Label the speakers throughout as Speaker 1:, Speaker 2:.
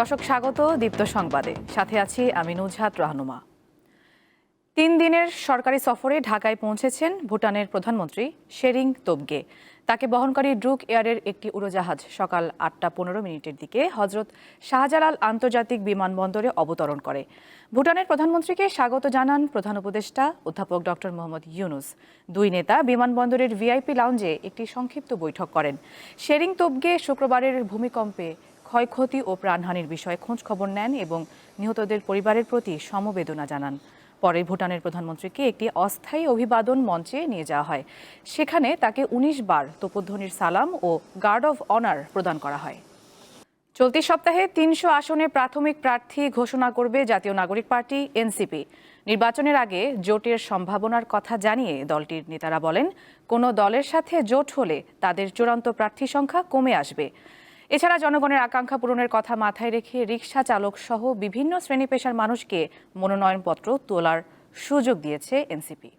Speaker 1: দর্শক, স্বাগত দীপ্ত সংবাদে। সাথে আছি আমি নুজহাত রাহনুমা। তিন দিনের সরকারি সফরে ঢাকায় পৌঁছেছেন ভুটানের প্রধানমন্ত্রী শেরিং তোবগে। তাকে বহনকারী ড্রুক এয়ারের একটি উড়োজাহাজ সকাল আটটা পনেরো মিনিটের দিকে হজরত শাহজালাল আন্তর্জাতিক বিমানবন্দরে অবতরণ করে। ভুটানের প্রধানমন্ত্রীকে স্বাগত জানান প্রধান উপদেষ্টা অধ্যাপক ডক্টর মোহাম্মদ ইউনুস। দুই নেতা বিমানবন্দরের ভিআইপি লাউঞ্জে একটি সংক্ষিপ্ত বৈঠক করেন। শেরিং তোবগে শুক্রবারের ভূমিকম্পে ক্ষয়ক্ষতি ও প্রাণহানির বিষয়ে খোঁজ খবর নেন এবং নিহতদের পরিবারের প্রতি সমবেদনা জানান। পরে ভুটানের প্রধানমন্ত্রীকে একটি অস্থায়ী অভিবাদন মঞ্চে নিয়ে যাওয়া হয়। সেখানে তাকে উনিশ বার তোপধ্বনির সালাম ও গার্ড অফ অনার প্রদান করা হয়। চলতি সপ্তাহে তিনশো আসনে প্রাথমিক প্রার্থী ঘোষণা করবে জাতীয় নাগরিক পার্টি, এনসিপি। নির্বাচনের আগে জোটের সম্ভাবনার কথা জানিয়ে দলটির নেতারা বলেন, কোনো দলের সাথে জোট হলে তাদের চূড়ান্ত প্রার্থী সংখ্যা কমে আসবে। এছাড়া জনগণের আকাঙ্ক্ষা পূরণের কথা মাথায় রেখে রিকশা চালক সহ বিভিন্ন শ্রেণি পেশার মানুষকে মনোনয়নপত্র তোলার সুযোগ দিয়েছে এনসিপি।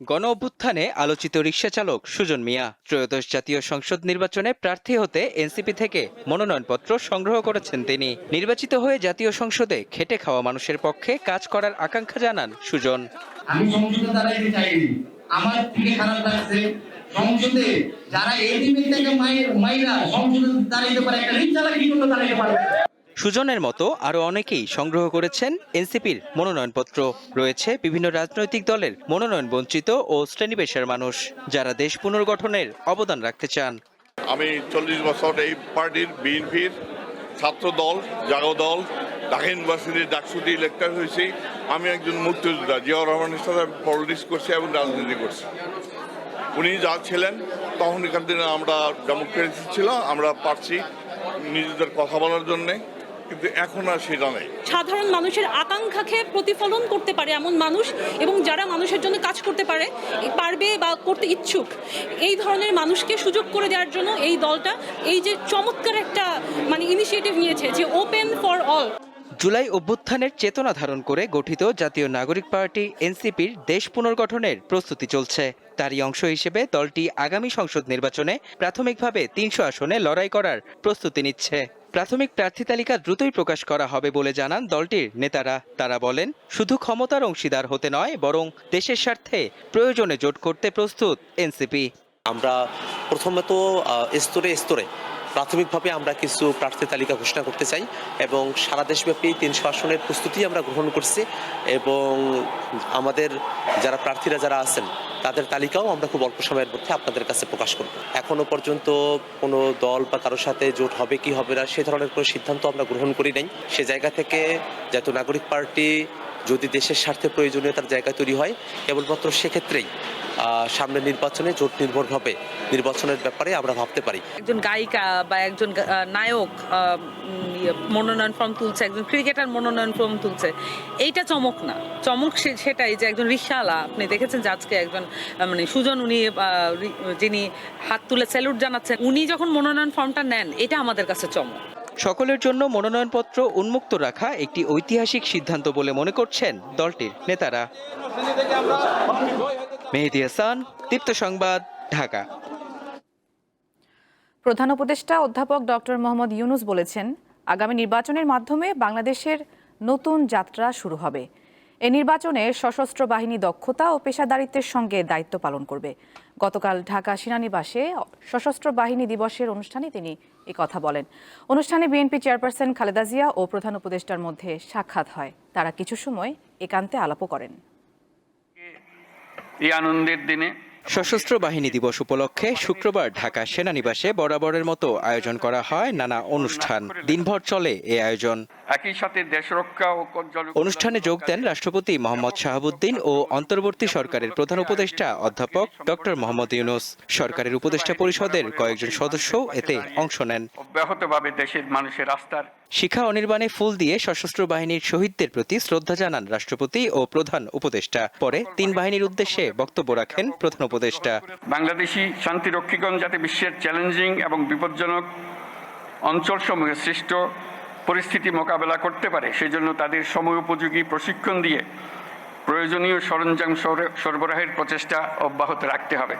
Speaker 2: গণ অভ্যুত্থানে আলোচিত রিক্সা চালক সুজন মিয়া ত্রয়োদশ জাতীয় সংসদ নির্বাচনে প্রার্থী হতে এনসিপি থেকে মনোনয়নপত্র সংগ্রহ করেছেন তিনি। নির্বাচিত হয়ে জাতীয় সংসদে খেটে খাওয়া মানুষের পক্ষে কাজ করার আকাঙ্ক্ষা জানান সুজন।
Speaker 3: আমি সংসদে দাঁড়াইতে চাইনি। আমার থেকে খারাপ লাগছে সংসদে যারা থেকে মাইরা সংসদে দাঁড়াইতে পারে একটা রিক্সা দাঁড়াইতে পারবে?
Speaker 2: সুজনের মতো আরও অনেকেই সংগ্রহ করেছেন এনসিপির মনোনয়নপত্র। রয়েছে বিভিন্ন রাজনৈতিক দলের মনোনয়ন বঞ্চিত ও শ্রেণীপেশার মানুষ যারা দেশ পুনর্গঠনের অবদান রাখতে চান।
Speaker 4: আমি চল্লিশ বছর এই পার্টির বিএনপির ছাত্র দল জাগো দল ঢাকা ইউনিভার্সিটির ডাকসুটি লেকচার হয়েছি। আমি একজন মুক্তিযোদ্ধা জিয়াউর রহমানের সাথে পলিটিক্স করছি এবং রাজনীতি করছি। উনি যা ছিলেন তখনকার দিনে আমরা ডেমোক্রেসি ছিল, আমরা পারছি নিজেদের কথা বলার জন্যে, কিন্তু এখন আর সেটা নেই।
Speaker 5: সাধারণ মানুষের আকাঙ্ক্ষাকে প্রতিফলন করতে পারে এমন মানুষ এবং যারা মানুষের জন্য কাজ করতে পারে, পারবে বা করতে ইচ্ছুক, এই ধরনের মানুষকে সুযোগ করে দেওয়ার জন্য এই দলটা এই যে চমৎকার একটা মানে ইনিশিয়েটিভ নিয়েছে যে ওপেন ফর অল
Speaker 2: জুলাই অভ্যুত্থানের চেতনা ধারণ করে গঠিত জাতীয় নাগরিক পার্টি এনসিপির দেশ পুনর্গঠনের প্রস্তুতি চলছে। তারই অংশ হিসেবে দলটি আগামী সংসদ নির্বাচনে প্রাথমিকভাবে তিনশো আসনে লড়াই করার প্রস্তুতি নিচ্ছে। প্রাথমিক প্রার্থী তালিকা দ্রুতই প্রকাশ করা হবে বলে জানান দলটির নেতারা। তারা বলেন, শুধু ক্ষমতার অংশীদার হতে নয়, বরং দেশের স্বার্থে প্রয়োজনে জোট করতে প্রস্তুত এনসিপি।
Speaker 6: আমরা প্রথমে তো স্তরে স্তরে প্রাথমিকভাবে আমরা কিছু প্রার্থী তালিকা ঘোষণা করতে চাই এবং সারা দেশব্যাপী তিনশো আসনের প্রস্তুতি আমরা গ্রহণ করছি এবং আমাদের যারা প্রার্থীরা যারা আছেন, তাদের তালিকাও আমরা খুব অল্প সময়ের মধ্যে আপনাদের কাছে প্রকাশ করব। এখনও পর্যন্ত কোনো দল বা কারোর সাথে জোট হবে কি হবে না, সে ধরনের কোনো সিদ্ধান্ত আমরা গ্রহণ করি নাই। সে জায়গা থেকে জাতীয় নাগরিক পার্টি যদি দেশের স্বার্থে প্রয়োজনীয়তার জায়গা তৈরি হয় কেবলমাত্র সেক্ষেত্রেই আহ, সামনের নির্বাচনে জোট নির্ভরভাবে নির্বাচনের ব্যাপারে আমরা ভাবতে পারি।
Speaker 7: একজন গায়িকা বা একজন নায়ক ইয়ে, মনোনয়ন ফর্ম তুলছে একজন ক্রিকেটার মনোনয়ন ফর্ম তুলছে এইটা চমক না। চমক সেটাই যে একজন রিক্সাওয়ালা আপনি দেখেছেন যে আজকে একজন মানে সুজন উনি যিনি হাত তুলে স্যালুট জানাচ্ছেন উনি যখন মনোনয়ন ফর্মটা নেন এটা আমাদের কাছে চমক।
Speaker 2: সকলের জন্য মনোনয়নপত্র উন্মুক্ত রাখা একটি ঐতিহাসিক সিদ্ধান্ত বলে মনে করছেন দলটির নেতারা। মেহেদি হাসান, দীপ্ত সংবাদ, ঢাকা।
Speaker 1: প্রধান উপদেষ্টা অধ্যাপক ডক্টর মোহাম্মদ ইউনুস বলেছেন, আগামী নির্বাচনের মাধ্যমে বাংলাদেশের নতুন যাত্রা শুরু হবে। এই নির্বাচনে সশস্ত্র বাহিনী দক্ষতা ও পেশাদারিত্বের সঙ্গে দায়িত্ব পালন করবে। গতকাল ঢাকা সেনানিবাসে সশস্ত্র বাহিনী দিবসের অনুষ্ঠানে তিনি এ কথা বলেন। অনুষ্ঠানে বিএনপি চেয়ারপারসন খালেদা জিয়া ও প্রধান উপদেষ্টার মধ্যে সাক্ষাৎ হয়। তারা কিছু সময় একান্তে আলাপও করেন।
Speaker 8: এই আনন্দের দিনে
Speaker 2: সশস্ত্র বাহিনী দিবস উপলক্ষে শুক্রবার ঢাকা সেনানিবাসে বরাবরের মতো আয়োজন করা হয় নানা অনুষ্ঠান। দিনভর চলে এই আয়োজন।
Speaker 8: একই সাথে দেশ রক্ষা ও
Speaker 2: অনুষ্ঠানে যোগ দেন রাষ্ট্রপতি মোহাম্মদ শাহাবুদ্দিন ও অন্তর্বর্তী সরকারের প্রধান উপদেষ্টা অধ্যাপক ডক্টর মোহাম্মদ ইউনুস। সরকারের উপদেষ্টা পরিষদের কয়েকজন সদস্য এতে অংশ নেন।
Speaker 8: অব্যাহতভাবে দেশের মানুষের আস্থার
Speaker 2: শিখা অনির্বাণে ফুল দিয়ে সশস্ত্র বাহিনীর শহীদদের প্রতি শ্রদ্ধা জানান রাষ্ট্রপতি ও প্রধান উপদেষ্টা। পরে তিন বাহিনীর উদ্দেশ্যে বক্তব্য রাখেন প্রধান উপদেষ্টা।
Speaker 8: বাংলাদেশি শান্তিরক্ষীগণ যাতে বিশ্বের চ্যালেঞ্জিং এবং বিপজ্জনক অঞ্চল অঞ্চলসমূহে সৃষ্ট পরিস্থিতি মোকাবেলা করতে পারে, সেজন্য তাদের সময় উপযোগী প্রশিক্ষণ দিয়ে প্রয়োজনীয় সরঞ্জাম সরবরাহের প্রচেষ্টা অব্যাহত রাখতে হবে।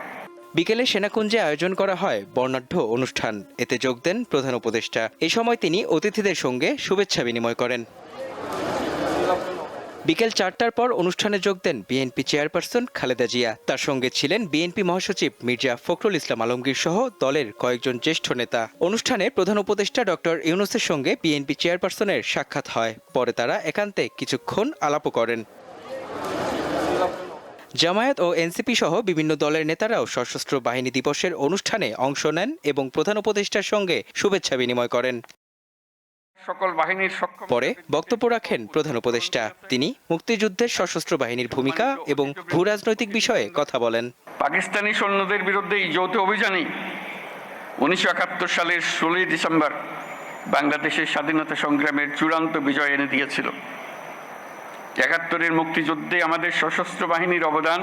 Speaker 2: বিকেলে সেনাকুঞ্জে আয়োজন করা হয় বর্ণাঢ্য অনুষ্ঠান। এতে যোগ দেন প্রধান উপদেষ্টা। এ সময় তিনি অতিথিদের সঙ্গে শুভেচ্ছা বিনিময় করেন। বিকেল চারটার পর অনুষ্ঠানে যোগ দেন বিএনপি চেয়ারপারসন খালেদা জিয়া। তার সঙ্গে ছিলেন বিএনপি মহাসচিব মির্জা ফখরুল ইসলাম আলমগীর সহ দলের কয়েকজন জ্যেষ্ঠ নেতা। অনুষ্ঠানে প্রধান উপদেষ্টা ডক্টর ইউনুসের সঙ্গে বিএনপি চেয়ারপারসনের সাক্ষাৎ হয়। পরে তারা একান্তে কিছুক্ষণ আলাপও করেন। জামায়াত ও এনসিপি সহ বিভিন্ন দলের নেতারাও সশস্ত্র বাহিনী দিবসের অনুষ্ঠানে অংশ নেন এবং প্রধান উপদেষ্টার সঙ্গে শুভেচ্ছা বিনিময় করেন।
Speaker 8: সকল বাহিনীর
Speaker 2: পরে বক্তব্য রাখেন প্রধান উপদেষ্টা। তিনি মুক্তিযুদ্ধের সশস্ত্র বাহিনীর ভূমিকা এবং ভূ রাজনৈতিক বিষয়ে কথা বলেন।
Speaker 8: পাকিস্তানি সৈন্যদের বিরুদ্ধে এই যৌথ অভিযানেই উনিশশো একাত্তর সালের ষোলোই ডিসেম্বর বাংলাদেশের স্বাধীনতা সংগ্রামের চূড়ান্ত বিজয় এনে দিয়েছিল। একাত্তরের মুক্তিযুদ্ধে আমাদের সশস্ত্র বাহিনীর অবদান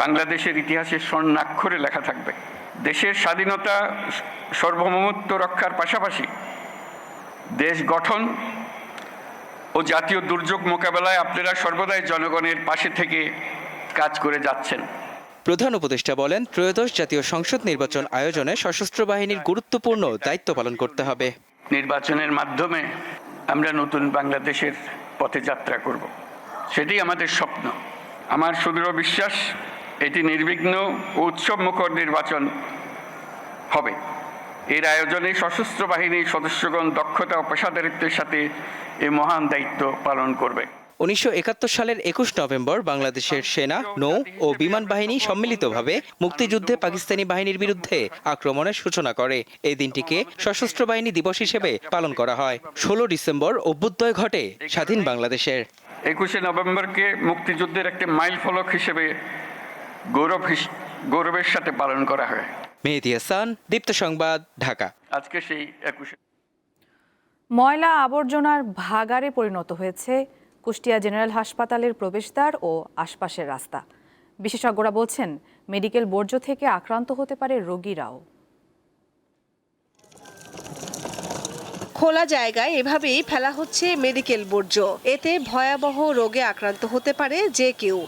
Speaker 8: বাংলাদেশের ইতিহাসে স্বর্ণাক্ষরে লেখা থাকবে। দেশের স্বাধীনতা সার্বভৌমত্ব রক্ষার পাশাপাশি দেশ গঠন ও জাতীয় দুর্যোগ মোকাবেলায় আপনারা সর্বদাই জনগণের পাশে থেকে কাজ করে যাচ্ছেন।
Speaker 2: প্রধান উপদেষ্টা বলেন ত্রয়োদশ জাতীয় সংসদ নির্বাচন আয়োজনে সশস্ত্র বাহিনীর গুরুত্বপূর্ণ দায়িত্ব পালন করতে হবে।
Speaker 8: নির্বাচনের মাধ্যমে আমরা নতুন বাংলাদেশের পথে যাত্রা করব। সেটি আমাদের স্বপ্ন। আমার সুদৃঢ় বিশ্বাস, এটি নির্বিঘ্ন ও উৎসব মুখর নির্বাচন হবে। এর আয়োজনে সশস্ত্র বাহিনীর সদস্যগণ দক্ষতা ও পেশাদারিত্বের সাথে এই মহান দায়িত্ব পালন করবে।
Speaker 2: উনিশশো একাত্তর সালের একুশ নভেম্বর বাংলাদেশের সেনা নৌ ও বিমান বাহিনী সম্মিলিতভাবে মুক্তিযুদ্ধে পাকিস্তানি বাহিনীর বিরুদ্ধে আক্রমণের সূচনা করে। এই দিনটিকে সশস্ত্র বাহিনী দিবস হিসেবে পালন করা হয়। ষোলো ডিসেম্বর অভ্যুদয় ঘটে স্বাধীন বাংলাদেশের।
Speaker 8: একুশে নভেম্বরকে মুক্তিযুদ্ধের একটি মাইল ফলক হিসেবে গৌরব গৌরবের সাথে পালন করা হয়।
Speaker 2: মেহেদি হাসান দীপ্ত সংবাদ ঢাকা।
Speaker 8: আজকে সেই একুশে
Speaker 1: ময়লা আবর্জনার ভাগারে পরিণত হয়েছে কুষ্টিয়া জেনারেল হাসপাতালের প্রবেশদ্বার ও আশপাশের রাস্তা। বিশেষজ্ঞরা বলছেন, মেডিকেল বর্জ্য থেকে আক্রান্ত হতে পারে রোগীরাও।
Speaker 9: খোলা জায়গায় এভাবেই ফেলা হচ্ছে মেডিকেল বর্জ্য। এতে ভয়াবহ রোগে আক্রান্ত হতে পারে যে কেউ।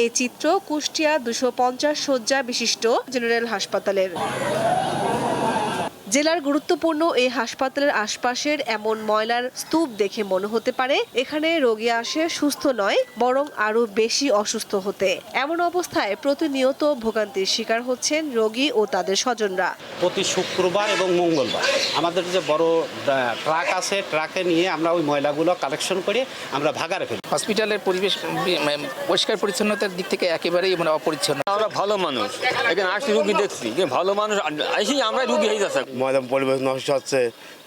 Speaker 9: এই চিত্র কুষ্টিয়া দুশো পঞ্চাশ শয্যা বিশিষ্ট জেনারেল হাসপাতালের। জেলার গুরুত্বপূর্ণ এই হাসপাতালের আশপাশের এমন ময়লার স্তূপ দেখে মনে হতে পারে এখানে রোগী আসে সুস্থ নয় বরং আরও বেশি অসুস্থ হতে। এমন অবস্থায় প্রতিনিয়ত ভোগান্তির শিকার হচ্ছেন রোগী ও তাদের স্বজনরা।
Speaker 10: প্রতি শুক্রবার এবং মঙ্গলবার আমাদের যে বড় ট্রাক আছে ট্রাকে নিয়ে আমরা ওই ময়লাগুলো কালেকশন করে আমরা ভাগারে ফেলি।
Speaker 11: হসপিটালের পরিবেশ মানে পরিষ্কার পরিচ্ছন্নতার দিক থেকে একেবারেই মানে অপরিচ্ছন্ন।
Speaker 12: আমরা ভালো মানুষ। এখানে আসছি রুগী দেখছি। যে ভালো মানুষ আইসি আমরা রুগী হয়ে যাচ্ছে।
Speaker 13: ময়লা পরিবেশ নষ্ট হচ্ছে।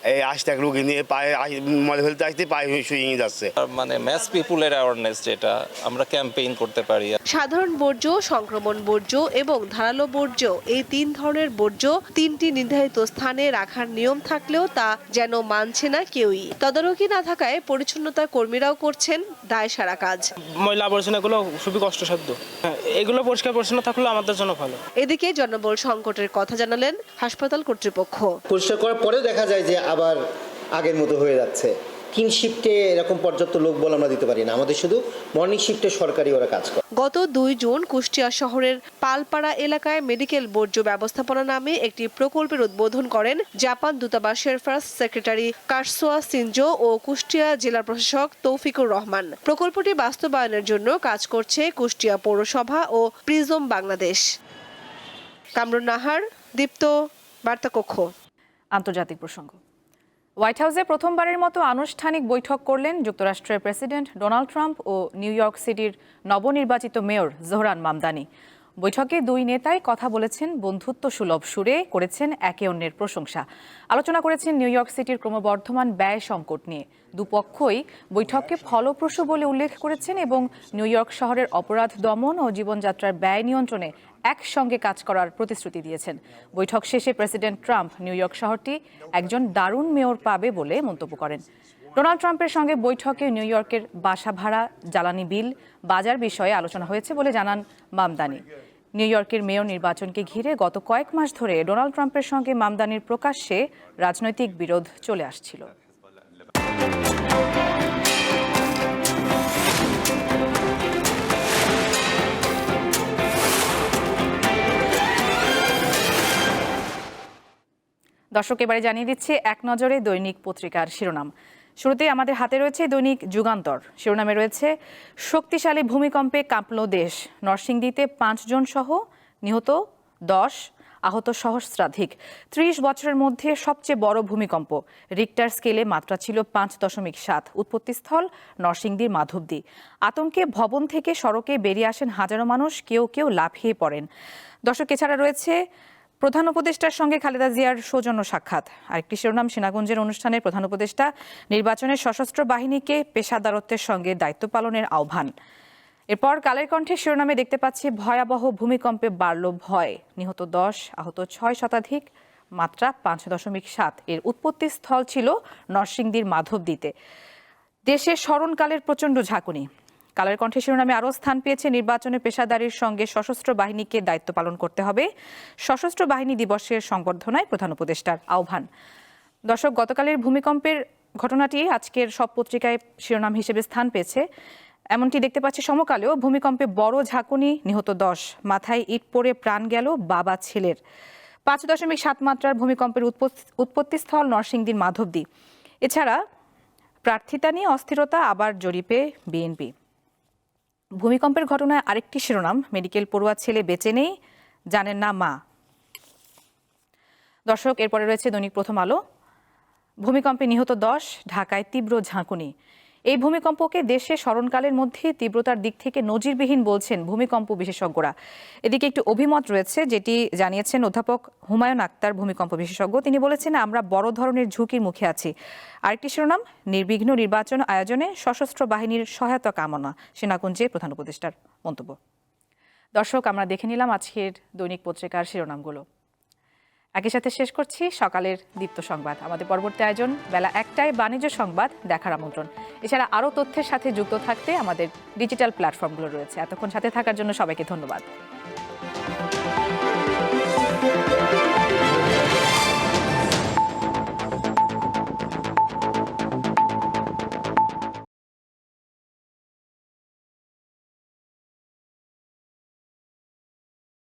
Speaker 13: এই আসতে এক রুগী নিয়ে পায়ে আই- ফেলতে আসতে পায়ে শুয়ে যাচ্ছে।
Speaker 12: মানে ম্যাস পিপুলের অ্যাওয়ারনেস যেটা আমরা ক্যাম্পেইন করতে পারি।
Speaker 9: সাধারণ বর্জ্য সংক্রমণ বর্জ্য এবং ধারালো বর্জ্য এই তিন ধরনের বর্জ্য তিনটি নির্ধারিত স্থানে রাখার নিয়ম থাকলেও তা যেন মানছে না কেউই। তদারকি না থাকায় পরিচ্ছন্নতা কর্মীরাও করছেন দায় সারা কাজ।
Speaker 11: ময়লা আবর্জনাগুলো খুবই কষ্টসাধ্য। হ্যাঁ, এগুলো পরিষ্কার পরিচ্ছন্ন থাকলে আমাদের জন্য ভালো।
Speaker 9: এদিকে জনবল সংকটের কথা জানালেন হাসপাতাল কর্তৃপক্ষ।
Speaker 14: পরিষ্কার করার পরেও দেখা যায় যে আবার আগের মতো হয়ে যাচ্ছে। তিন শিফটে এরকম পর্যাপ্ত লোক বল আমরা দিতে পারি না। আমাদের শুধু মর্নিং শিফটে সরকারি ওরা কাজ করে।
Speaker 9: গত দুই জুন কুষ্টিয়া শহরের পালপাড়া এলাকায় মেডিকেল বর্জ্য ব্যবস্থাপনা নামে একটি প্রকল্পের উদ্বোধন করেন জাপান দূতাবাসের ফার্স্ট সেক্রেটারি কারসোয়া সিনজো ও কুষ্টিয়া জেলা প্রশাসক তৌফিকুর রহমান। প্রকল্পটি বাস্তবায়নের জন্য কাজ করছে কুষ্টিয়া পৌরসভা ও প্রিজম বাংলাদেশ। কামরুন নাহার দীপ্ত বার্তাকক্ষ।
Speaker 1: আন্তর্জাতিক প্রসঙ্গ। হোয়াইট হাউসে প্রথমবারের মতো আনুষ্ঠানিক বৈঠক করলেন যুক্তরাষ্ট্রের প্রেসিডেন্ট ডোনাল্ড ট্রাম্প ও নিউ ইয়র্ক সিটির নবনির্বাচিত মেয়র জোহরান মামদানি। বৈঠকে দুই নেতাই কথা বলেছেন বন্ধুত্ব সুলভ সুরে করেছেন একে অন্যের প্রশংসা। আলোচনা করেছেন নিউ ইয়র্ক সিটির ক্রমবর্ধমান ব্যয় সংকট নিয়ে। দুপক্ষই বৈঠককে ফলপ্রসূ বলে উল্লেখ করেছেন এবং নিউ ইয়র্ক শহরের অপরাধ দমন ও জীবনযাত্রার ব্যয় নিয়ন্ত্রণে একসঙ্গে কাজ করার প্রতিশ্রুতি দিয়েছেন। বৈঠক শেষে প্রেসিডেন্ট ট্রাম্প নিউ ইয়র্ক শহরটি একজন দারুণ মেয়র পাবে বলে মন্তব্য করেন। ডোনাল্ড ট্রাম্পের সঙ্গে বৈঠকে নিউ ইয়র্কের বাসা ভাড়া, জ্বালানি বিল, বাজার বিষয়ে আলোচনা হয়েছে বলে জানান মামদানি। নিউ ইয়র্কের মেয়র নির্বাচনকে ঘিরে গত কয়েক মাস ধরে ডোনাল্ড ট্রাম্পের সঙ্গে মামদানির প্রকাশ্যে রাজনৈতিক বিরোধ চলে আসছিল। দর্শক, এবারে জানিয়ে দিচ্ছে এক নজরে দৈনিক পত্রিকার শিরোনাম। শুরুতেই আমাদের হাতে রয়েছে দৈনিক যুগান্তর। শিরোনামে রয়েছে, শক্তিশালী ভূমিকম্পে কাঁপল দেশ। নরসিংদীতে পাঁচজন সহ, নিহত দশ, আহত সহস্রাধিক। ত্রিশ বছরের মধ্যে সবচেয়ে বড় ভূমিকম্প। রিক্টার স্কেলে মাত্রা ছিল পাঁচ দশমিক সাত। উৎপত্তিস্থল নরসিংদীর মাধবদী। আতঙ্কে ভবন থেকে সড়কে বেরিয়ে আসেন হাজারো মানুষ, কেউ কেউ লাফিয়ে পড়েন। দর্শক, এছাড়া রয়েছে প্রধান উপদেষ্টার সঙ্গে খালেদা জিয়ার সৌজন্য সাক্ষাৎ। আরেকটি শিরোনাম, সেনাগঞ্জের অনুষ্ঠানে প্রধান উপদেষ্টা নির্বাচনে সশস্ত্র বাহিনীকে পেশাদারত্বের সঙ্গে দায়িত্ব পালনের আহ্বান। এরপর কালের কণ্ঠে শিরোনামে দেখতে পাচ্ছি, ভয়াবহ ভূমিকম্পে বাড়ল ভয়। নিহত দশ, আহত ছয় শতাধিক, মাত্রা পাঁচ দশমিক সাত। এর উৎপত্তি স্থল ছিল নরসিংদীর মাধবদীতে। দেশে স্মরণকালের প্রচণ্ড ঝাঁকুনি। কালের কণ্ঠে শিরোনামে আরও স্থান পেয়েছে নির্বাচনে পেশাদারির সঙ্গে সশস্ত্র বাহিনীকে দায়িত্ব পালন করতে হবে। সশস্ত্র বাহিনী দিবসের সংবর্ধনায় প্রধান উপদেষ্টার আহ্বান। দর্শক, গতকালের ভূমিকম্পের ঘটনাটি আজকের সব পত্রিকায় শিরোনাম হিসেবে স্থান পেয়েছে। এমনটি দেখতে পাচ্ছি সমকালেও ভূমিকম্পে বড় ঝাঁকুনি, নিহত দশ। মাথায় ইট পড়ে প্রাণ গেল বাবা ছেলের। পাঁচ দশমিক সাত মাত্রার ভূমিকম্পের উৎপত্তি- উৎপত্তিস্থল নরসিংদীর মাধবদী। এছাড়া প্রার্থিতা নিয়ে অস্থিরতা আবার জরিপে বিএনপি। ভূমিকম্পের ঘটনায় আরেকটি শিরোনাম, মেডিকেল পড়ুয়া ছেলে বেঁচে নেই, জানেন না মা। দর্শক, এরপরে রয়েছে দৈনিক প্রথম আলো। ভূমিকম্পে নিহত দশ, ঢাকায় তীব্র ঝাঁকুনি। এই ভূমিকম্পকে দেশে স্মরণকালের মধ্যে তীব্রতার দিক থেকে নজিরবিহীন বলছেন ভূমিকম্প বিশেষজ্ঞরা। এদিকে একটি অভিমত রয়েছে, যেটি জানিয়েছেন অধ্যাপক হুমায়ুন আক্তার, ভূমিকম্প বিশেষজ্ঞ। তিনি বলেছেন, আমরা বড় ধরনের ঝুঁকির মুখে আছি। আরেকটি শিরোনাম, নির্বিঘ্ন নির্বাচন আয়োজনে সশস্ত্র বাহিনীর সহায়তা কামনা। সেনাকুঞ্জে প্রধান উপদেষ্টার মন্তব্য। দর্শক, আমরা দেখে নিলাম আজকের দৈনিক পত্রিকার শিরোনামগুলো। একই সাথে শেষ করছি সকালের দীপ্ত সংবাদ। আমাদের পরবর্তী আয়োজন বেলা একটায় বাণিজ্য সংবাদ, দেখার আমন্ত্রণ। এছাড়া আরও তথ্যের সাথে যুক্ত থাকতে আমাদের ডিজিটাল প্ল্যাটফর্মগুলো রয়েছে। এতক্ষণ সাথে থাকার জন্য সবাইকে ধন্যবাদ।